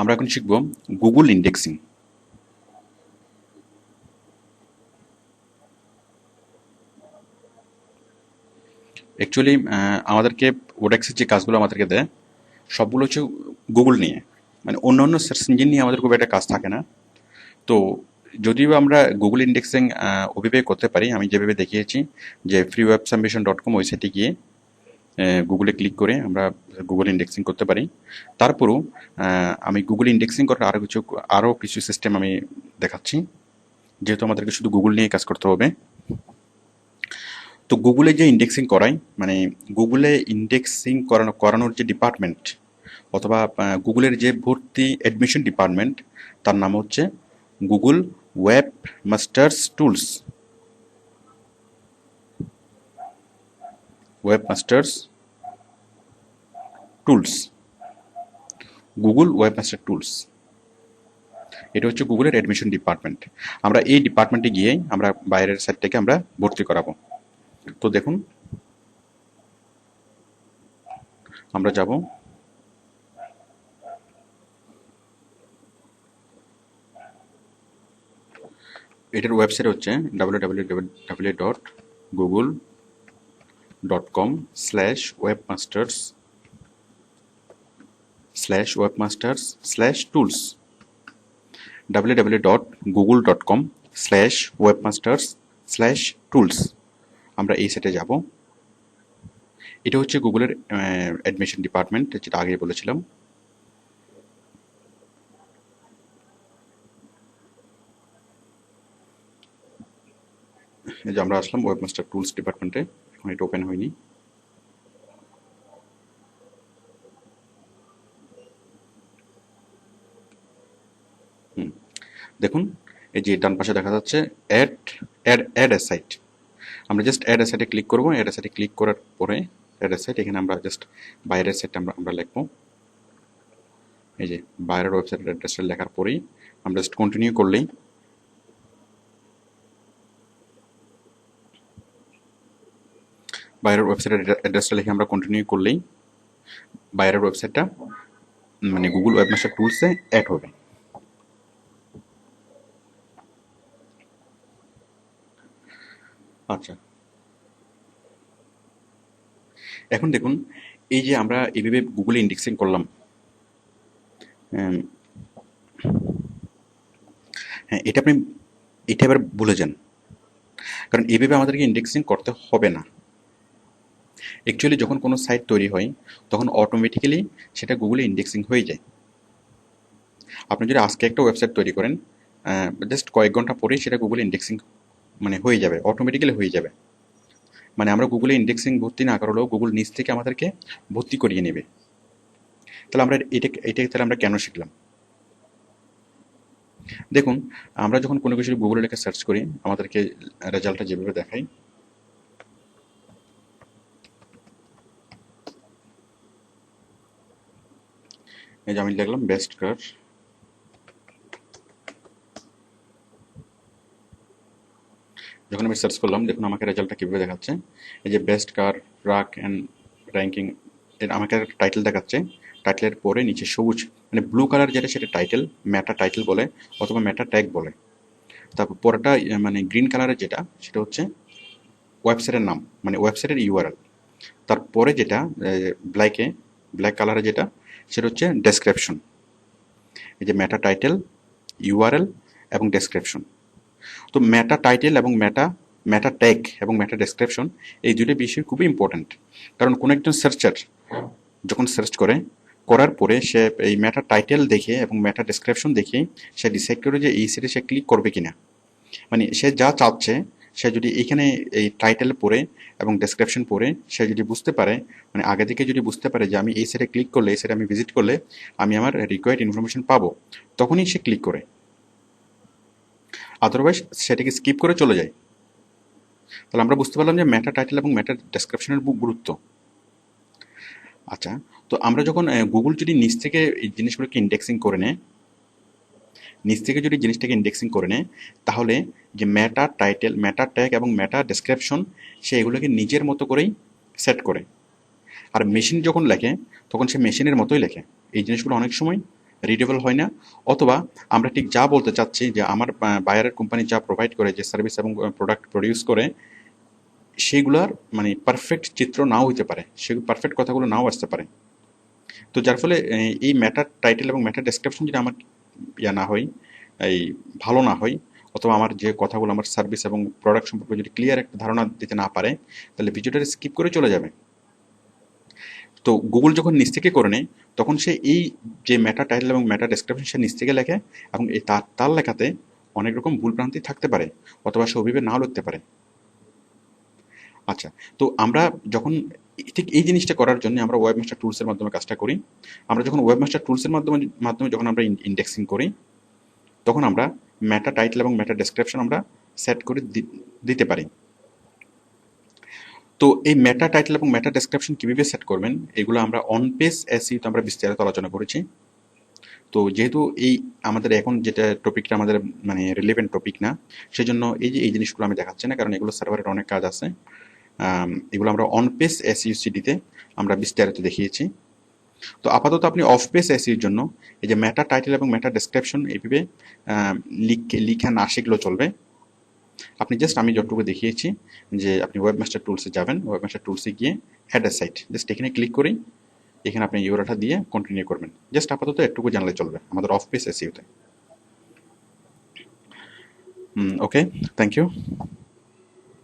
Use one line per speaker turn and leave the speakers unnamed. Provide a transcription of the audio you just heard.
আমরা এখন শিখব গুগল ইন্ডেক্সিং অ্যাকচুয়ালি আমাদেরকে ওডেক্সের যে কাজগুলো আমাদেরকে দেয়, সবগুলো হচ্ছে গুগল নিয়ে। মানে অন্য অন্য সার্চ ইঞ্জিন নিয়ে আমাদের খুব একটা কাজ থাকে না। তো যদিও আমরা গুগল ইন্ডেক্সিং ওভাবে করতে পারি, আমি যেভাবে দেখিয়েছি যে free web submission dot com ওয়েবসাইটে গিয়ে গুগলে ক্লিক করে আমরা গুগল ইন্ডেক্সিং করতে পারি। তারপরও আমি গুগল ইন্ডেক্সিং করার আরও কিছু আরও কিছু সিস্টেম আমি দেখাচ্ছি। যেহেতু আমাদেরকে শুধু গুগল নিয়ে কাজ করতে হবে। তো গুগলে যে ইন্ডেক্সিং করাই মানে গুগলে ইন্ডেক্সিং করানো, করানোর যে ডিপার্টমেন্ট অথবা গুগলের যে ভর্তি অ্যাডমিশন ডিপার্টমেন্ট তার নাম হচ্ছে Google web masters tools masters tools Google master tools এটা হচ্ছে গুগলের অ্যাডমিশন ডিপার্টমেন্ট আমরা এই ডিপার্টমেন্টে গিয়ে আমরা বাইরের সাইড থেকে আমরা ভর্তি করাবো। তো দেখুন, আমরা যাব এটার ওয়েবসাইট হচ্ছে W W W dot Google dot com slash webmasters slash webmasters slash tools W W dot Google dot com slash webmasters slash tools আমরা এই সেটে যাব। এটা হচ্ছে গুগলের অ্যাডমিশন ডিপার্টমেন্ট যেটা আগে বলেছিলাম। আমরা আসলাম ওয়েবমাস্টার টুলস ডিপার্টমেন্টে এখন এটা ওপেন হয়নি। দেখুন, এই যে ডান পাশে দেখা যাচ্ছে অ্যাড অ্যাড অ্যাড সাইট আমরা জাস্ট অ্যাড সাইটে ক্লিক করব অ্যাড সাইটে ক্লিক করার পরে অ্যাড সাইট এখানে আমরা জাস্ট বাইরের সাইটটা আমরা আমরা লিখব। এই যে বাইরের ওয়েবসাইটের অ্যাড্রেসটা লেখার পরেই আমরা জাস্ট কন্টিনিউ করলেই বাইরের ওয়েবসাইটের অ্যাড্রেসটা লিখে আমরা কন্টিনিউ করলেই বাইরের ওয়েবসাইটটা মানে গুগল ওয়েবমাস্টার টুলসে অ্যাড হবে। আচ্ছা। এখন দেখুন, এই যে আমরা এইভাবে গুগলে ইন্ডেক্সিং করলাম হ্যাঁ এটা আপনি, এটা এবার ভুলে যান। কারণ এইভাবে আমাদেরকে ইন্ডেক্সিং করতে হবে না। অ্যাকচুয়ালি যখন কোনো সাইট তৈরি হয়, তখন অটোমেটিক্যালি সেটা গুগলে ইন্ডেক্সিং হয়ে যায়। আপনি যদি আজকে একটা ওয়েবসাইট তৈরি করেন জাস্ট কয়েক ঘণ্টা পরেই সেটা গুগলে ইন্ডেক্সিং মানে হয়ে যাবে অটোমেটিক্যালি হয়ে যাবে। মানে আমরা গুগলে ইন্ডেক্সিং ভর্তি না করলেও গুগল নিজ থেকে আমাদেরকে ভর্তি করিয়ে নেবে। তাহলে আমরা এটা এটা তাহলে আমরা কেন শিখলাম? দেখুন, আমরা যখন কোনো কিছু গুগলে লেখা সার্চ করি, আমাদেরকে রেজাল্টটা যেভাবে দেখাই এই যে আমি লিখলাম বেস্ট কার যখন আমি সার্চ করলাম দেখুন আমাকে রেজাল্টটা কীভাবে দেখাচ্ছে। এই যে best car rack and ranking এর আমাকে একটা টাইটেল দেখাচ্ছে। টাইটেলের পরে নিচে সবুজ মানে ব্লু কালার যেটা সেটা টাইটেল ম্যাটা টাইটেল বলে অথবা ম্যাটা ট্যাগ বলে। তারপর পরেরটা আহ, মানে গ্রিন কালারের যেটা সেটা হচ্ছে ওয়েবসাইটের নাম মানে ওয়েবসাইটের ইউআরএল তারপরে যেটা ব্ল্যাকে ব্ল্যাক কালারে যেটা সেটা হচ্ছে ডেসক্রিপশন এই যে ম্যাটা টাইটেল ইউআরএল এবং ডেসক্রিপশন তো ম্যাটা টাইটেল এবং ম্যাটা ম্যাটা ট্যাগ এবং ম্যাটা ডেসক্রিপশন এই দুটো বিষয় খুবই ইম্পর্ট্যান্ট কারণ কোনো একজন সার্চার যখন সার্চ করে, করার পরে সে এই ম্যাটা টাইটেল দেখে এবং ম্যাটা ডেসক্রিপশন দেখে সে ডিসাইড করে যে এই সেটে সে ক্লিক করবে কিনা। মানে সে যা চাচ্ছে সে যদি এখানে এই টাইটেল পড়ে এবং ডেসক্রিপশন পড়ে, সে যদি বুঝতে পারে মানে আগে থেকে যদি বুঝতে পারে যে আমি এই সেটে ক্লিক করলে, এই সেটে আমি ভিজিট করলে আমি আমার রিকোয়ার্ড ইনফরমেশন পাবো, তখনই সে ক্লিক করে। আদারওয়াইজ সেটাকে স্কিপ করে চলে যায়। তাহলে আমরা বুঝতে পারলাম যে ম্যাটার টাইটেল এবং ম্যাটার ডেসক্রিপশনের গুরুত্ব। আচ্ছা তো আমরা যখন গুগল যদি নিচ থেকে এই জিনিসগুলোকে ইন্ডেক্সিং করে নেয় নিচ থেকে যদি জিনিসটাকে ইন্ডেক্সিং করে নেয়, তাহলে যে ম্যাটা টাইটেল ম্যাটার ট্যাগ এবং ম্যাটা ডেসক্রিপশন সে এগুলোকে নিজের মতো করেই সেট করে। আর মেশিন যখন লেখে, তখন সে মেশিনের মতোই লেখে। এই জিনিসগুলো অনেক সময় রিডেবল হয় না। অথবা আমরা ঠিক যা বলতে চাচ্ছি যে আমার বায়ারের কোম্পানি যা প্রোভাইড করে, যে সার্ভিস এবং প্রোডাক্ট প্রডিউস করে, সেগুলার মানে পারফেক্ট চিত্র নাও হতে পারে। সেগুলো পারফেক্ট কথাগুলো নাও আসতে পারে। তো যার ফলে এই ম্যাটার টাইটেল এবং ম্যাটার ডেসক্রিপশন যদি আমার ইয়া না হয় এই ভালো না হয় অথবা আমার যে কথাগুলো আমার সার্ভিস এবং প্রোডাক্ট সম্পর্কে যদি ক্লিয়ার একটা ধারণা দিতে না পারে, তাহলে ভিডিওটা স্কিপ করে চলে যাবে। তো গুগল যখন নিচ থেকে করে নেয়, তখন সে এই যে ম্যাটার টাইটেল এবং ম্যাটার ডেসক্রিপশন সে নিচ থেকে লেখে এবং এই তার তার লেখাতে অনেক রকম ভুলভ্রান্তি থাকতে পারে, অথবা সে অভিভে নাও লিখতে পারে। আচ্ছা তো আমরা যখন ঠিক এই জিনিসটা করার জন্য আমরা ওয়েবমাস্টার টুলসের মাধ্যমে কাজটা করি। আমরা যখন ওয়েবমাস্টার টুলসের মাধ্যমে মাধ্যমে যখন আমরা ইন্ডেক্সিং করি, তখন আমরা ম্যাটা টাইটেল এবং ম্যাটা ডেসক্রিপশন আমরা সেট করে দিতে পারি। তো এই ম্যাটা টাইটেল এবং ম্যাটা ডেসক্রিপশন কীভাবে সেট করবেন, এগুলো আমরা অন পেজ এসইতে আমরা বিস্তারিত আলোচনা করেছি। তো যেহেতু এই আমাদের এখন যেটা টপিকটা আমাদের মানে রিলেভেন্ট টপিক না, সেজন্য এই যে, এই জিনিসগুলো আমি দেখাচ্ছি না, কারণ এগুলো সার্ভারের অনেক কাজ আছে। এগুলো আমরা অন পেজ এসইউসিডিতে আমরা বিস্তারিত দেখিয়েছি। তো আপাতত আপনি অফ পেজ এসইর জন্য এই যে মেটা টাইটেল এবং মেটা ডেসক্রিপশন এইভাবে আম, লিখে না শিখলেও চলবে। আপনি জাস্ট আমি যতটুকু দেখিয়েছি যে আপনি ওয়েবমাস্টার টুলসে যাবেন ওয়েবমাস্টার টুলসে গিয়ে হ্যাড এ সাইট জাস্ট এখানে ক্লিক করেই এখানে আপনি ইউরাটা দিয়ে কন্টিনিউ করবেন। জাস্ট আপাতত একটুকু জানলে চলবে আমাদের অফ পেস এসিউতে ওকে থ্যাংক ইউ